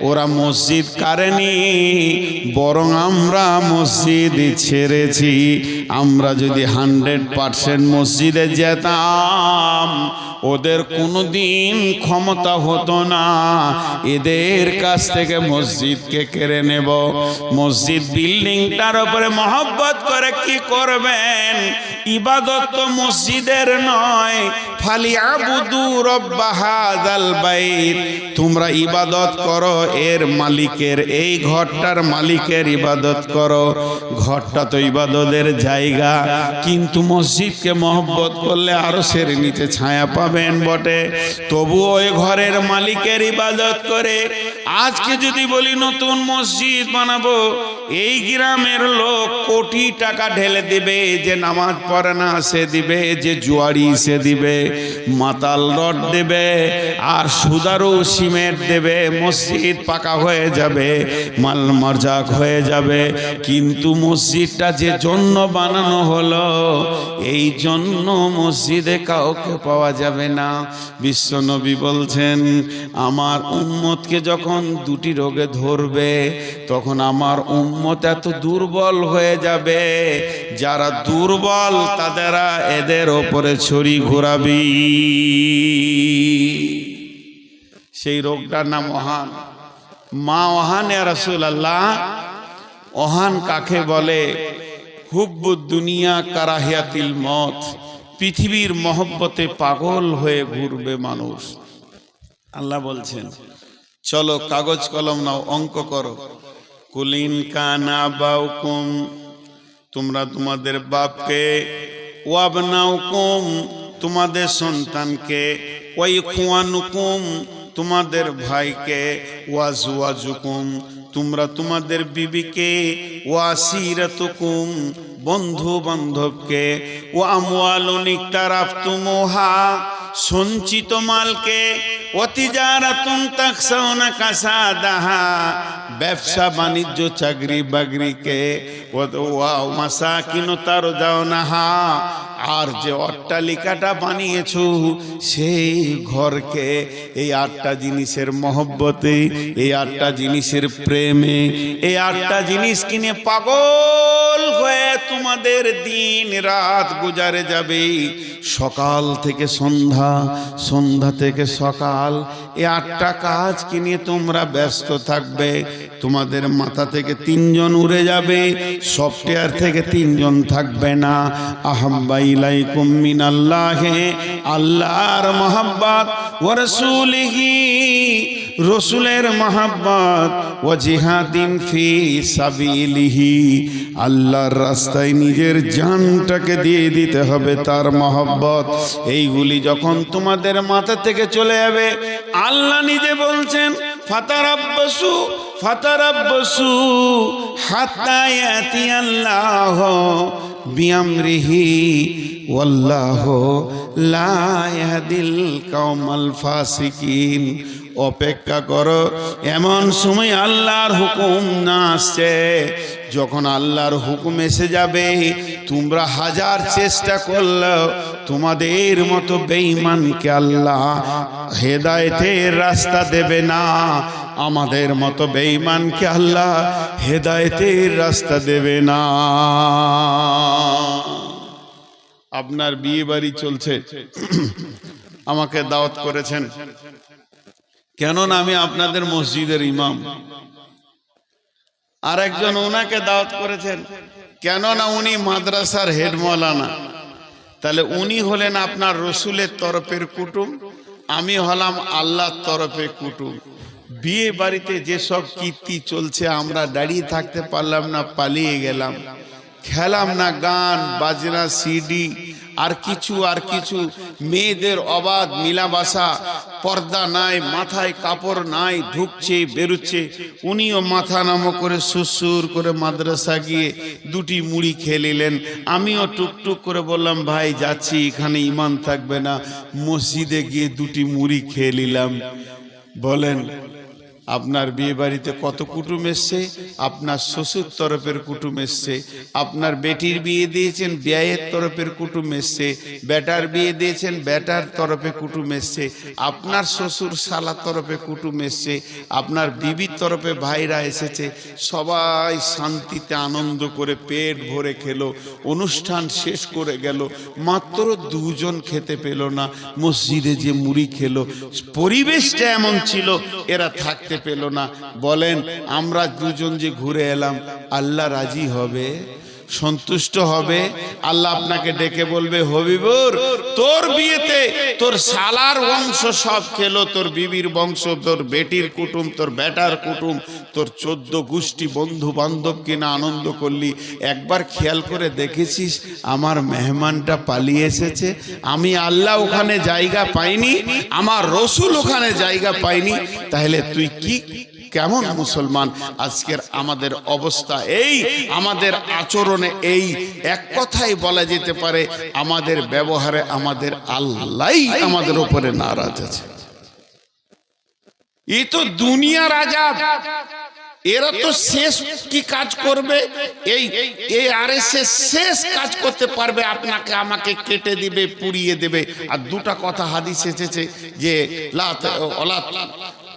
ওরা মসজিদ কারেনি বরং আমরা মসজিদ ছেড়েছি। আমরা যদি হান্ড্রেড পারসেন্ট মসজিদে যেতাম ওদের কোনো দিন ক্ষমতা হতো না। এদের কাছ থেকে মসজিদকে কেড়ে নেব। মসজিদ বিল্ডিংটার উপরে মহব্বত করে কি করবেন? ইবাদত তো মসজিদের নয়। তোমরা ইবাদত করো, এর মালিকের, এই ঘরটার মালিকের ইবাদত করো। ঘরটা তো ইবাদতের জায়গা। কিন্তু মসজিদকে মহব্বত করলে আরও সেরে নিতে ছায়া পাবেন বটে। তবু ওই ঘরের মালিকের ইবাদত করে। আজকে যদি বলি নতুন মসজিদ বানাবো এই গ্রামের লোক কোটি টাকা ঢেলে দিবে, যে নামাজ পড়ে না সে দিবে, যে জুয়ারি সে দিবে, মাতাল রড দেবে, আর সুদারু সিমেন্ট দেবে, মসজিদ পাকা হয়ে যাবে, মাল মরজাক হয়ে যাবে। কিন্তু মসজিদটা যে জন্য বানানো হলো, এই জন্য মসজিদে কাউকে পাওয়া যাবে না। বিশ্বনবী বলছেন, আমার উম্মতকে যখন দুটি রোগে ধরবে, তখন আমার উম্মত এত দুর্বল হয়ে যাবে, যারা দুর্বল তাদেরা এদের ওপরে ছড়ি ঘোরাবি। সেই রোগটার নাম অহান মা অহান রসুল আল্লাহ অহান কাকে বলে? হুব্বুদ দুনিয়া কারাহিয়াতিল মত, পৃথিবীর মহব্বতে পাগল হয়ে ঘুরবে মানুষ। আল্লাহ বলছেন, চলো কাগজ কলম নাও, অঙ্ক করো। কুলিন কানা বাউকুম, তোমরা তোমাদের বাপকে, ওয়াবনাউকুম, তোমাদের সন্তানকে ওই খুয়ানুকুম তোমাদের ভাইকে ওয়াজুয়াজুকুম তোমরা তোমাদের বিবিকে, ওয়াসিরাতুকুম বন্ধু বান্ধবকে ও আমওয়ালুনিক তারাফতুমুহা সঞ্চিত মালকে অতিজারাতুন তাকসাউনা কাসাদাহা। ব্যবসা বাণিজ্য, চাকরি বাকরিকে মাসাকিন তার যাও নাহা আর যে অট্টালিকাটা বানিয়েছো সেই ঘরকে, এই আটটা জিনিসের মহব্বতে, এই আটটা জিনিসের প্রেমে, এই আটটা জিনিস কিনে পাগল হয়ে তোমাদের দিন রাত গুজারে যাবে। সকাল থেকে সন্ধ্যা সন্ধ্যা থেকে সকাল। এ আটটা কাজ কিনে তোমরা ব্যস্ত থাকবে? তোমাদের মাথা থেকে তিনজন উড়ে যাবে, সফটওয়্যার থেকে তিনজন থাকবে না। আহম্বাইলাইকুম মিনাল্লাহে, আল্লাহর মহাব্বাত ও রসুলিহি। রসুলের মহাব্বাত ও জিহাদিন ফি সাবিলিহি, আল্লাহর রাস্তায় নিজের জানটাকে দিয়ে দিতে হবে তার মহব্বত। এইগুলি যখন তোমাদের মাথা থেকে চলে যাবে, আল্লাহ নিজে বলছেন, ফাতারাব্বাসু ফাতারাব্বাসু, হাত্তা ইয়াতি আল্লাহ বিআমরিহি, ওয়াল্লাহু লা ইয়াহদিল কওমাল ফাসিকিন। অপেক্ষা করো। এমন সময় আল্লাহর হুকুম না আসছে। যখন আল্লাহর হুকুম এসে যাবে, তোমরা হাজার চেষ্টা করলেও তোমাদের মতো বেঈমানকে আল্লাহ হেদায়েতের রাস্তা দেবে না। আমাদের মতো বেঈমানকে আল্লাহ হেদায়েতের রাস্তা দেবে না। আপনার বিয়ে বাড়ি চলছে। আমাকে দাওয়াত করেছেন। কেননা আমি আপনাদের মসজিদের ইমাম। আর একজন ওনাকে দাওয়াত করেছেন, কেননা উনি মাদ্রাসার হেড মৌলানা। তাহলে উনি হলেন আপনার রসুলের তরফের কুটুম, আমি হলাম আল্লাহর তরফে কুটুম। বিয়ে বাড়িতে যেসব কীর্তি চলছে, আমরা দাঁড়িয়ে থাকতে পারলাম না, পালিয়ে গেলাম। খেলাম না গান, বাজনা, সিডি আর কিছু আর কিছু। মেয়েদের অবাধ মিলাবাসা, পর্দা নাই, মাথায় কাপড় নাই, ঢুকছে, বেরুচ্ছে। উনিও মাথা নামো করে সুসুর করে মাদ্রাসা গিয়ে দুটি মুড়ি খেয়ে নিলেন। আমিও টুকটুক করে বললাম, ভাই, যাচ্ছি, এখানে ইমান থাকবে না। মসজিদে গিয়ে দুটি মুড়ি খেয়ে নিলাম। বলেন আপনার বিয়ে বাড়িতে কত কুটুম এসছে? আপনার শ্বশুর তরফের কুটুম এসছে। আপনার বেটির বিয়ে দিয়েছেন, বিয়ের তরফের কুটুম এসছে। বেটার বিয়ে দিয়েছেন, বেটার তরফে কুটুম এসছে। আপনার শ্বশুর শালার তরফে কুটুম এসছে। আপনার বিবির তরফে ভাইরা এসেছে। সবাই শান্তিতে আনন্দ করে পেট ভরে খেলো। অনুষ্ঠান শেষ করে গেল। মাত্র দুজন খেতে পেল না। মসজিদে যে মুড়ি খেলো। পরিবেশটা এমন ছিল। এরা থাকতে পেল না। বলেন আমরা দুজন যে ঘুরে এলাম আল্লাহ রাজি হবে? সন্তুষ্ট হবে। আল্লাহ আপনাকে ডেকে বলবে, হবিবুর, তোর বিয়েতে তোর সালার বংশ সব খেলো। তোর বিবির বংশ, তোর বেটির কুটুম, তোর বেটার কুটুম, তোর চোদ্দ গোষ্ঠী বন্ধু বান্ধব কিনা আনন্দ করলি। একবার খেয়াল করে দেখেছিস, আমার মেহমানটা পালিয়ে এসেছে। আমি আল্লাহ ওখানে জায়গা পাইনি, আমার রসুল ওখানে জায়গা পাইনি। তাহলে তুই কি কেমন মুসলমান? আজকের আমাদের অবস্থা এই আমাদের আচরণে এই। এক কথাই বলা যেতে পারে আমাদের ব্যবহারে আমাদের আল্লাহ আমাদের উপরে নারাজ আছে। এ তো দুনিয়ার আজাব এরা তো শেষ কি কাজ করবে? এই এই আর শেষ কাজ করতে পারবে আপনাকে আমাকে কেটে দিবে পুড়িয়ে দেবে। আর দুটা কথা হাদিস এসেছে যে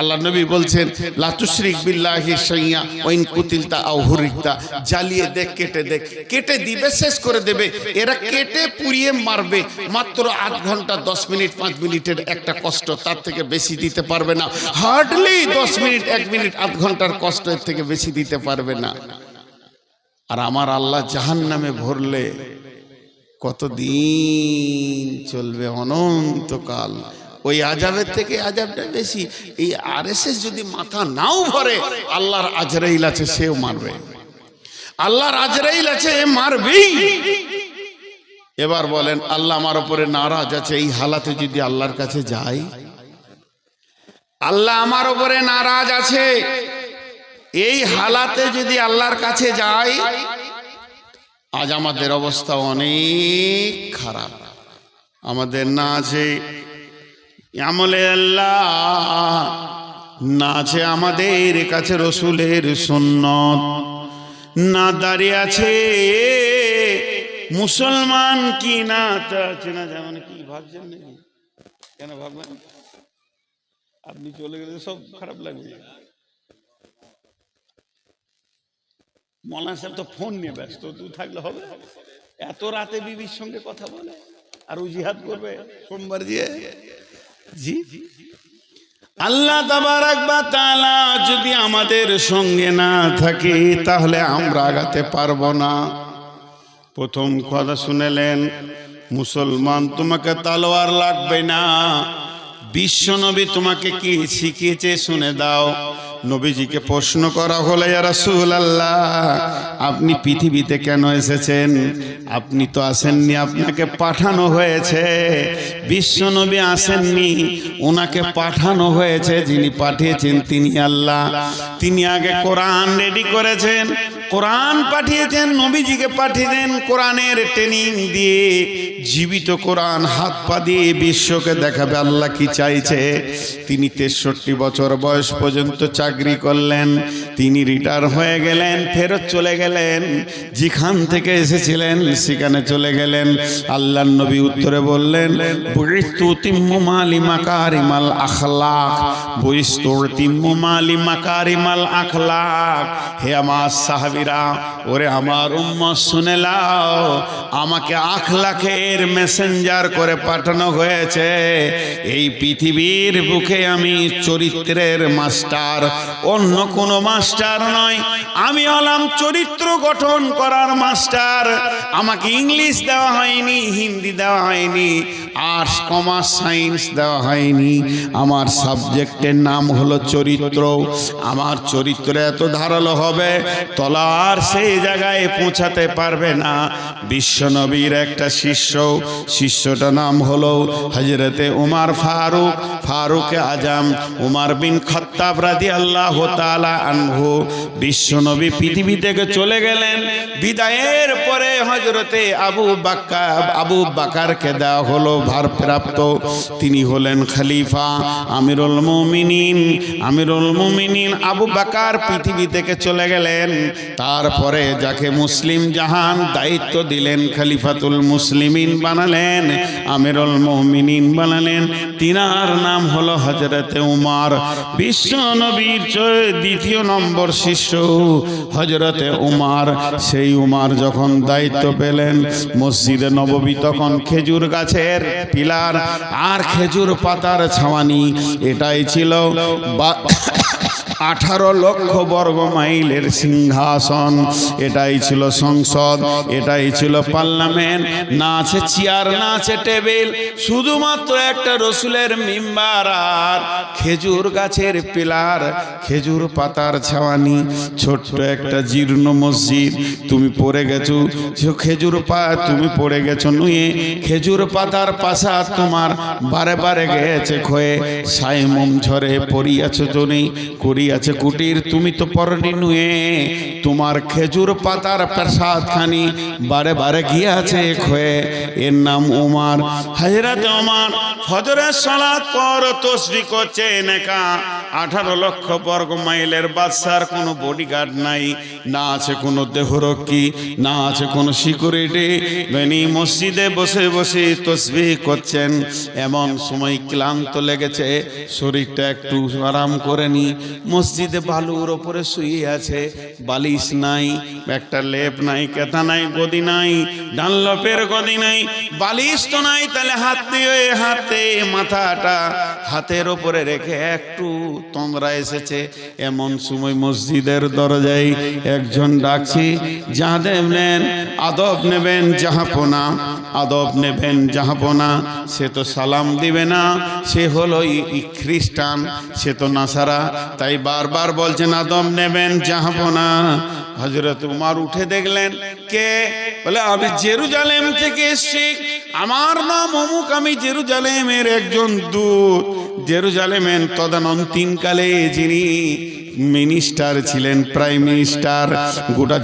আল্লাহ নবী বলছেন লাতুশরিক বিল্লাহি শাইয়া ওয়াইন কুতিলতা আও হুরিকতা জ্বালিয়ে দেখ, কেটে দেখ। কেটে দিবে, শেষ করে দেবে। এরা কেটে পুড়িয়ে মারবে। মাত্র আধ ঘণ্টা, দশ মিনিট, পাঁচ মিনিটের একটা কষ্ট তার থেকে বেশি দিতে পারবে না। হার্ডলি দশ মিনিট, এক মিনিট আধ ঘণ্টার কষ্ট এর থেকে বেশি দিতে পারবে না। আর আমার আল্লাহ জাহান নামে ভরলে কতদিন চলবে অনন্তকাল। ওই আজাবের থেকে আজাবটা বেশি। এই আর যদি মাথা নাও ভরে, আল্লাহর আজরাইল আছে, সেও মারবে। আল্লাহর আজরাইল আছে মারবেই। এবার বলেন, আল্লাহ আমার উপরে নারাজ আছে, এই হালাতে যদি আল্লাহর কাছে যাই। আল্লাহ আমার উপরে নারাজ আছে, এই হালাতে যদি আল্লাহর কাছে যাই, আজ আমাদের অবস্থা অনেক খারাপ। আমাদের না আছে আমলে আল্লাহ। না আছে আমাদের কাছে রসুলের সুন্নত। না দাঁড়িয়ে আছে মুসলমান কি না তা আছে না যেমন কি ভাবছেন নাকি? কেন ভাববেন আপনি চলে গেলে সব খারাপ লাগবে। মৌলানা সাহেব তো ফোন নিয়ে ব্যস্ত, তুই থাকলে হবে। এত রাতে বিবির সঙ্গে কথা বলে, আর ও জিহাদ করবে। সোমবার দিয়ে? জি। আল্লাহ তালা যদি আমাদের সঙ্গে না থাকে, তাহলে আমরা আগাতে পারব না। প্রথম কথা শুনেলেন, মুসলমান তোমাকে তালোয়ার লাগবে না। বিশ্বনবী তোমাকে কি শিখিয়েছে শুনে দাও। নবীজিকে প্রশ্ন করা হলে রাসুল আল্লাহ আপনি পৃথিবীতে কেন এসেছেন? আপনি তো আসেননি, আপনাকে পাঠানো হয়েছে। বিশ্বনবী আসেননি, ওনাকে পাঠানো হয়েছে, যিনি পাঠিয়েছেন, তিনি আল্লাহ। তিনি আগে কোরআন রেডি করেছেন কোরআন পাঠিয়েছেন, নবীজিকে পাঠিয়েছেন কোরআনের ট্রেনিং দিয়ে। জীবিত কোরআন হাত পা দিয়ে বিশ্বকে দেখাবে, আল্লাহ কি চাইছে? তিনি তেষট্টি বছর বয়স পর্যন্ত চাকরি করলেন, তিনি রিটায়ার হয়ে গেলেন, ফেরত চলে গেলেন, যেখান থেকে এসেছিলেন সেখানে চলে গেলেন। আল্লাহ নবী উত্তরে বললেন মাকারিমাল আখলাক বুঝতু তিম্মু মালি মাকারিমাল আখলাক। হে আমার সাহাবিরা ওরে আমার উম্মত শুনে লাও আমাকে আখলাখের মেসেঞ্জার করে পাঠানো হয়েছে। এই পৃথিবীর বুকে আমি চরিত্রের মাস্টার অন্য কোনো মাস্টার নয় আমি হলাম চরিত্র গঠন করার মাস্টার আমাকে ইংলিশ দেওয়া হয়নি, হিন্দি দেওয়া হয়নি আর্টস কমার্স সায়েন্স দেওয়া হয়নি। আমার সাবজেক্টের নাম হলো চরিত্র। আমার চরিত্র এত ধারালো হবে, তলা আর সেই জায়গায় পৌঁছাতে পারবে না। বিশ্বনবীর একটা শিষ্য, শিষ্যটা নাম হলো হজরতে উমার ফারুক। ফারুক আজম, উমার বিন খত্তাব রাজি আল্লাহ তালা আনহু। বিশ্বনবী পৃথিবী থেকে চলে গেলেন। বিদায়ের পরে হজরতে আবু বাক্কা আবু বাকারকে দেওয়া হলো ভারপ্রাপ্ত। তিনি হলেন খলিফা আমিরুল মুমিনিন। আমিরুল মুমিনিন আবু বাকার পৃথিবী থেকে চলে গেলেন। তারপরে যাকে মুসলিম জাহান দায়িত্ব দিলেন খালিফাতুল মুসলিমিন বানালেন, আমিরুল মুমিনিন বানালেন। তিনার নাম হলো হজরতে উমার। বিশ্ব নবীর দ্বিতীয় নম্বর শিষ্য হজরতে উমার। সেই উমার যখন দায়িত্ব পেলেন, মসজিদে নববী তখন খেজুর গাছের পিলার আর খেজুর পাতার ছাওয়ানি। এটাই ছিল বা- আঠারো লক্ষ বর্গ মাইলের সিংহাসন। এটাই ছিল সংসদ, এটাই ছিল পার্লামেন্ট। না আছে চেয়ার, না আছে টেবিল, শুধুমাত্র একটা রসুলের মিম্বার আর খেজুর গাছের পিলার, খেজুর পাতার ছাওয়ানি। ছোট্ট একটা জীর্ণ মসজিদ, তুমি পড়ে গেছো খেজুর পা তুমি পড়ে গেছো নুয়ে, খেজুর পাতার পাশা তোমার বারে বারে গেছে ক্ষয়ে সাইমম ঝরে পড়িয়াছো জনে করিয়াছে কুটির, তুমি তো পরনি নুয়ে। তোমার খেজুর পাতার প্রসাদ খানি বারে বারে গিয়াছে খয়ে এর নাম উমার হাজরাত ওমার। ফজরের সালাত পর তসবি করছে নেকা। আঠারো লক্ষ বর্গ মাইলের বাদশার কোনো বডিগার্ড নাই, না আছে কোনো দেহরক্ষী, না আছে কোনো সিকিউরিটি বেনি মসজিদে বসে বসে তসবি করছেন, এমন সময় ক্লান্ত লেগেছে, শরীরটা একটু আরাম করে নি মসজিদে বালুর ওপরে শুয়ে আছে, বালিশ নাই, একটা লেপ নাই কেতা নাই, গদি নাই ডানলপের গদি নাই, বালিশ তো নাই, তাহলে হাত দিয়ে হাতে, মাথাটা হাতের ওপরে রেখে একটু তোমরা এসেছে। এমন সময় মসজিদের দরজায় একজন ডাকছি যাহাদেব নেন, আদব নেবেন জাহাপনা, আদব নেবেন জাহাপনা। সে তো সালাম দিবে না, সে হলো খ্রিস্টান, সে তো নাসারা। তাই বারবার বলছেন, আদব নেবেন জাহাপনা। হজরত উমার উঠে দেখলেন, কে? বলে, আমি জেরুজালেম থেকে এসছি। আমার নাম অমুক, আমি জেরুজালেমের একজন দূত। জেরুজালেমের তদানন্তিনকালে যিনি মিনিস্টার ছিলেন প্রাইম মিনিস্টার গোটা